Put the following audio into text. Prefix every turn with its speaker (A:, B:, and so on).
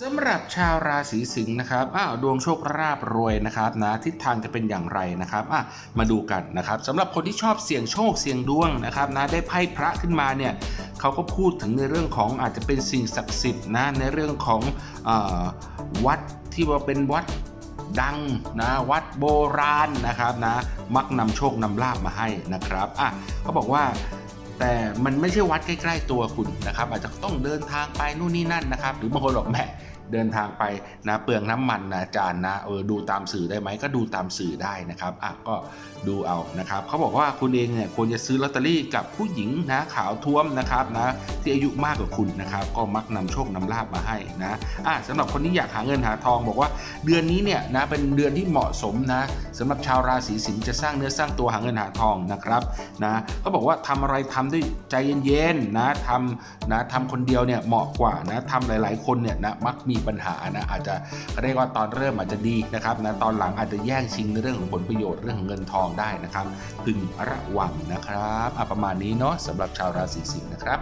A: สำหรับชาวราศีสิงห์นะครับอ้าวดวงโชคราบรวยนะครับนะทิศทางจะเป็นอย่างไรนะครับอะมาดูกันนะครับสำหรับคนที่ชอบเสี่ยงโชคเสี่ยงดวงนะครับนะได้ไพ่พระขึ้นมาเนี่ยเขาก็พูดถึงในเรื่องของอาจจะเป็นสิ่งศักดิ์สิทธิ์นะในเรื่องของออวัดที่ว่าเป็นวัดดังนะวัดโบราณนะครับนะมักนำโชคนำลาบมาให้นะครับอะเขาบอกว่า แต่มันไม่ใช่วัดใกล้ ๆ ตัวคุณนะครับ อาจจะต้องเดินทางไปนู่นนี่นั่นนะครับ หรือบางคนบอกแหมเดินทางไปนะเปลืองน้ำมันนะอาจารย์นะเออดูตามสื่อได้ไหมก็ดูตามสื่อได้นะครับอะก็ดูเอานะครับเขาบอกว่าคุณเองเนี่ยควรจะซื้อลอตเตอรี่กับผู้หญิงนะขาวท้วมนะครับนะที่อายุมากกว่าคุณนะครับก็มักนำโชคนำลาบมาให้นะอะสำหรับคนที่อยากหาเงินหาทองบอกว่าเดือนนี้เนี่ยนะเป็นเดือนที่เหมาะสมนะ สำหรับชาวราศีสิงห์จะสร้างเนื้อสร้างตัวหาเงินหาทองนะครับนะก็บอกว่าทำอะไรทำด้วยใจเย็นๆนะทำนะทำคนเดียวเนี่ยเหมาะกว่านะทำหลาย ๆ คนเนี่ยนะมักมีปัญหานะอาจจะเรียกว่าตอนเริ่มอาจจะดีนะครับนะตอนหลังอาจจะแย่งชิงในเรื่องของผลประโยชน์เรื่องของเงินทองได้นะครับพึงระวังนะครับประมาณนี้เนาะสำหรับชาวราศีสิงห์นะครับ